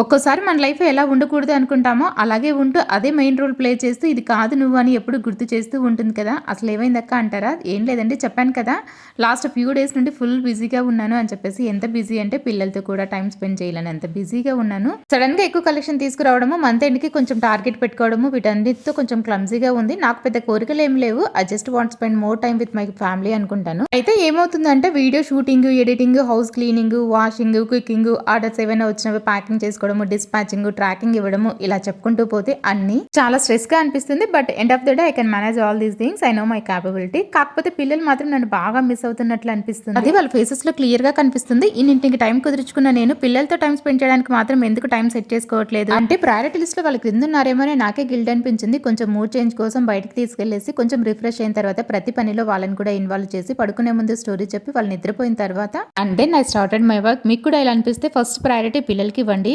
ఒక్కోసారి మన లైఫ్ ఎలా ఉండకూడదు అనుకుంటామో అలాగే ఉంటూ అదే మెయిన్ రోల్ ప్లే చేస్తూ ఇది కాదు నువ్వు అని ఎప్పుడు గుర్తు చేస్తూ ఉంటుంది కదా. అసలు ఏమైందక్క అంటారా? ఏం లేదండి చెప్పాను కదా. లాస్ట్ ఫ్యూ డేస్ నుండి ఫుల్ బిజీగా ఉన్నాను అని చెప్పేసి ఎంత బిజీ అంటే పిల్లలతో కూడా టైం స్పెండ్ చేయాలని ఎంత బిజీగా ఉన్నాను. సడన్గా ఎక్కువ కలెక్షన్ తీసుకురావడము మంత్ ఎండ్కి కొంచెం టార్గెట్ పెట్టుకోవడము వీటన్నిటితో కొంచెం క్లమ్జీగా ఉంది. నాకు పెద్ద కోరికలు ఏం లేవు. I just want spend more time with my family అనుకుంటాను. అయితే ఏమవుతుందంటే video shooting editing house cleaning washing cooking orders ఏమైనా వచ్చినవి ప్యాకింగ్ చేసుకోవడం చేసుకోవడము డిస్పాచింగ్ ట్రాకింగ్ ఇవ్వడము ఇలా చెప్పుకుంటూ పోతే అన్ని చాలా స్ట్రెస్గా అనిపిస్తుంది. But end of the day I can manage all these things I know my capability కాకపోతే పిల్లలు మాత్రం నన్ను బాగా మిస్ అవుతున్నట్లు అనిపిస్తుంది. అది వాళ్ళ ఫేసెస్లో క్లియర్గా కనిపిస్తుంది. ఇన్నింటికి టైం కుదుర్చుకున్న నేను పిల్లలతో టైం స్పెండ్ చేయడానికి మాత్రం ఎందుకు టైం సెట్ చేసుకోవట్లేదు? అంటే ప్రయారిటీ లిస్ట్లో వాళ్ళకి క్రింద ఉన్నారేమో నాకే గిల్డ్ అనిపించింది. కొంచెం మూడ్ చేంజ్ కోసం బయటకు తీసుకెళ్ళేసి కొంచెం రిఫ్రెష్ అయిన తర్వాత ప్రతి పనిలో వాళ్ళని కూడా ఇన్వాల్వ్ చేసి పడుకునే ముందు స్టోరీ చెప్పి వాళ్ళు నిద్రపోయిన తర్వాత. And then I started my work మీకు కూడా ఇలా అనిపిస్తే ఫస్ట్ ప్రయారిటీ పిల్లలకి ఇవ్వండి.